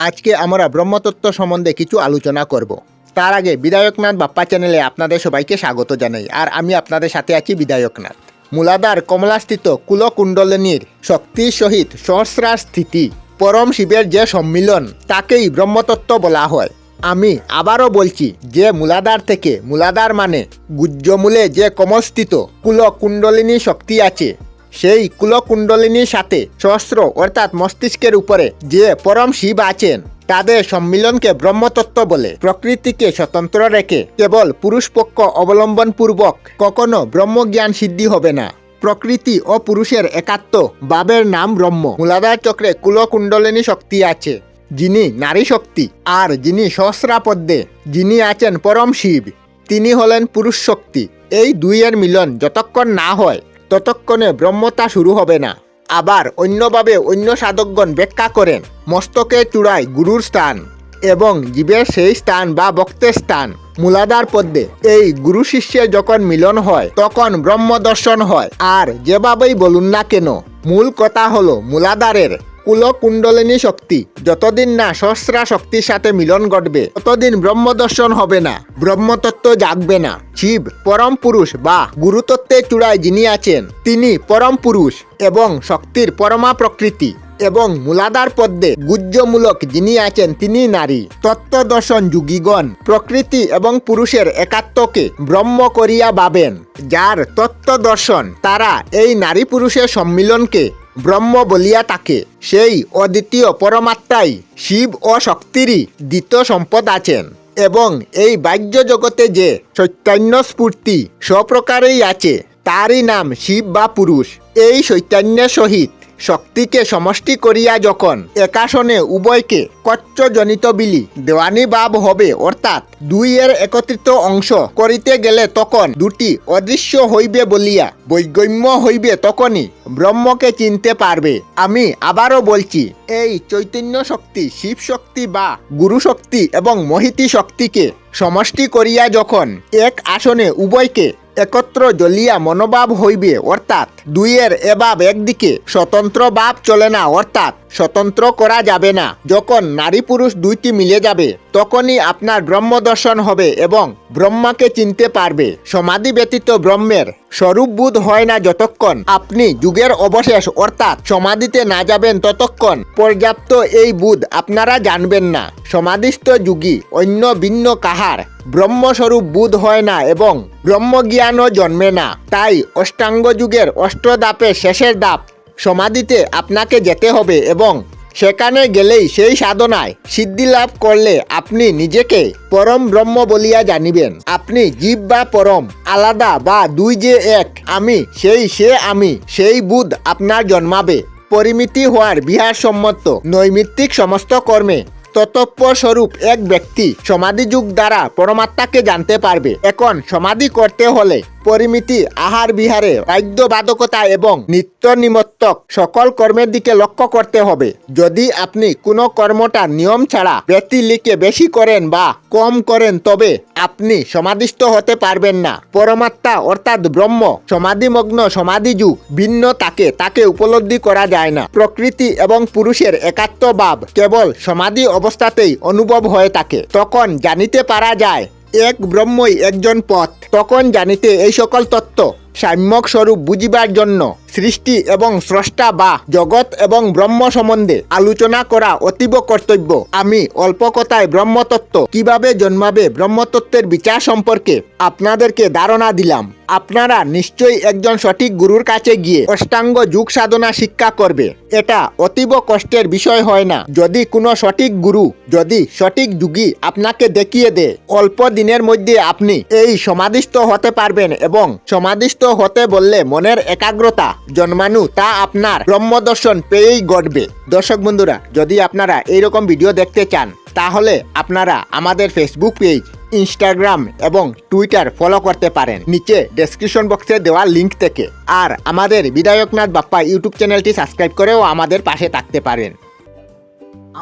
আজকে আমরা ব্রহ্মতত্ত্ব সম্বন্ধে কিছু আলোচনা করব। তার আগে বিধায়কনাথ বাপ্পা চ্যানেলে আপনাদের সবাইকে স্বাগত জানাই, আর আমি আপনাদের সাথে আছি বিধায়কনাথ। মূলাধার কমলাস্থিত কুলকুণ্ডলিনীর শক্তির সহিত সহস্রার স্থিতি, পরম শিবের যে সম্মিলন, তাকেই ব্রহ্মতত্ত্ব বলা হয়। আমি আবারও বলছি, যে মূলাধার থেকে, মূলাধার মানে গুজ্জমূলে যে কমলস্থিত কুলকুণ্ডলিনী শক্তি আছে সেই কুলকুণ্ডলিনীর সাথে সহস্র অর্থাৎ মস্তিষ্কের উপরে যে পরম শিব আছেন, তাদের সম্মিলনকে ব্রহ্মতত্ত্ব বলে, প্রকৃতিকে স্বতন্ত্র রেখে কেবল পুরুষ পক্ষ অবলম্বন পূর্বক কখনো ব্রহ্মজ্ঞান সিদ্ধি হবে না। প্রকৃতি ও পুরুষের একাত্ম বাবের নাম ব্রহ্ম। মূলাধার চক্রে কুলকুণ্ডলিনী শক্তি আছে, যিনি নারী শক্তি, আর যিনি সহস্রাপদ্যে যিনি আছেন পরম শিব। তিনি হলেন পুরুষ শক্তি। এই দুইয়ের মিলন যতক্ষণ না হয় ততক্ষণে ব্রহ্মতা শুরু হবে না। আবার অন্যভাবে অন্য সাধকগণ ব্যাখ্যা করেন মস্তকের চূড়ায় গুরুর স্থান এবং জীবের সেই স্থান বা বক্তের স্থান মূলাধার পদ্মে। এই গুরু শিষ্যের যখন মিলন হয়, তখন ব্রহ্ম দর্শন হয়। আর যেভাবেই বলুন না কেন, মূল কথা হলো মূলাধারের কুলকুণ্ডলিনী শক্তি। যতদিন না সহস্রা শক্তির সাথে মিলন ঘটবে, ততদিন ব্রহ্মদর্শন হবে না, ব্রহ্মতত্ত্ব জাগবে না। শিব পরম পুরুষ বা গুরুতত্ত্বের চূড়ায় যিনি আছেন, তিনি পরম পুরুষ এবং শক্তির পরমা প্রকৃতি এবং মূলাধার পদ্মে গুজ্জমূলক যিনি আছেন তিনি নারী। তত্ত্বদর্শন যুগীগণ প্রকৃতি এবং পুরুষের একাত্মকে ব্রহ্ম করিয়া ভাবেন। যার তত্ত্বদর্শন, তারা এই নারী পুরুষের সম্মিলনকে ব্রহ্ম বলিয়া তাকে সেই অদ্বিতীয় পরমাত্মাই শিব ও শক্তিরই দ্বিতীয় সম্পদ আছেন। এবং এই বাহ্য জগতে যে চৈতন্য স্ফূর্তি সপ্রকারেই আছে, তারই নাম শিব বা পুরুষ। এই চৈতন্যের সহিত শক্তিকে সমষ্টি করিয়া যখন একাশনে উভয়কে কচ্চজনিত বিলি, দেওয়ানি ভাব হবে, অর্থাৎ দুইয়ের একত্রিত অংশ করিতে গেলে তখন দুটি অদৃশ্য হইবে বলিয়া, বৈগম্য হইবে তখনই ব্রহ্মকে চিনতে পারবে। আমি আবারও বলছি, এই চৈতন্য শক্তি, শিব শক্তি বা গুরু শক্তি এবং মোহিতী শক্তিকে সমষ্টি করিয়া যখন এক আসনে উভয়কে একত্র জ্বলিয়া মনোভাব হইবে, অর্থাৎ দুইয়ের এভাব একদিকে স্বতন্ত্র ভাব চলে না, অর্থাৎ স্বতন্ত্র করা যাবে না। যখন নারী পুরুষ দুইটি মিলে যাবে, তখনই আপনার ব্রহ্ম দর্শন হবে এবং ব্রহ্মাকে চিনতে পারবে। সমাধি ব্যতীত ব্রহ্মের স্বরূপবোধ হয় না যতক্ষণ আপনি যুগের অবশেষ অর্থাৎ সমাধিতে না যাবেন ততক্ষণ পর্যাপ্ত এই বুধ আপনারা জানবেন না। সমাধিস্থ যুগী অন্য ভিন্ন কাহার ব্রহ্মস্বরূপ বুধ হয় না এবং ব্রহ্মজ্ঞানও জন্মে না। তাই অষ্টাঙ্গ যুগের অষ্টদাপের শেষের দাপ সমাধিতে আপনাকে যেতে হবে এবং সেখানে গেলেই সেই সাধনায় সিদ্ধি লাভ করলে আপনি নিজেকে পরম ব্রহ্ম বলিয়া জানিবেন। আপনি জীব বা পরম, আলাদা বা দুই যে এক, আমি সেই সে আমি, সেই বুধ আপনার জন্মাবে। পরিমিতি হওয়ার বিহার সম্মত নৈমিত্তিক সমস্ত কর্মে ততপ্পর স্বরূপ এক ব্যক্তি সমাধি যুগ দ্বারা পরমাত্মাকে জানতে পারবে। এখন সমাধি করতে হলে পরিমিতি, আহার বিহারে বাদ্যবাদকতা এবং নিত্য নিমত্তক সকল কর্মের দিকে লক্ষ্য করতে হবে। যদি আপনি কোনো কর্মটা নিয়ম ছাড়া ব্যক্তি লিখে বেশি করেন বা কম করেন, তবে আপনি সমাধিস্থ হতে পারবেন না। পরমাত্মা অর্থাৎ ব্রহ্ম, সমাধিমগ্ন সমাধি যুগ ভিন্ন তাকে তাকে উপলব্ধি করা যায় না। প্রকৃতি এবং পুরুষের একাত্ম ভাব কেবল সমাধি অবস্থাতেই অনুভব হয়ে থাকে। তখন জানিতে পারা যায় এক ব্রহ্মই একজন পথ তখন জানিতে এই সকল তত্ত্ব সাম্যক স্বরূপ বুঝিবার জন্য। সৃষ্টি এবং স্রষ্টা বা জগৎ এবং ব্রহ্ম সম্বন্ধে আলোচনা করা অতীব কর্তব্য। আমি অল্প কথায় ব্রহ্মতত্ত্ব কীভাবে জন্মাবে ব্রহ্মতত্ত্বের বিচার সম্পর্কে আপনাদেরকে ধারণা দিলাম। আপনারা নিশ্চয়ই একজন সঠিক গুরুর কাছে গিয়ে অষ্টাঙ্গ যুগ সাধনা শিক্ষা করবে। এটা অতীব কষ্টের বিষয় হয় না। যদি কোনো সঠিক গুরু যদি সঠিক যুগী আপনাকে দেখিয়ে দেয় অল্প দিনের মধ্যে আপনি এই সমাধিস্থ হতে পারবেন এবং সমাধিস্থ হতে বললে মনের একাগ্রতা জন্মানু, তা আপনার ব্রহ্মদর্শন পেয়েই ঘটবে দর্শক বন্ধুরা, যদি আপনারা এইরকম ভিডিও দেখতে চান, তাহলে আপনারা আমাদের ফেসবুক পেজ ইনস্টাগ্রাম এবং টুইটার ফলো করতে পারেন। নিচে ডেসক্রিপশন বক্সে দেওয়া লিংক থেকে। আর আমাদের বিধায়কনাথ বাপ্পা ইউটিউব চ্যানেলটি সাবস্ক্রাইব করেও আমাদের পাশে থাকতে পারেন।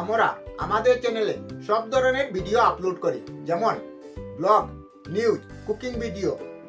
আমরা আমাদের চ্যানেলে সব ধরনের ভিডিও আপলোড করি। যেমন ব্লগ নিউজ কুকিং ভিডিও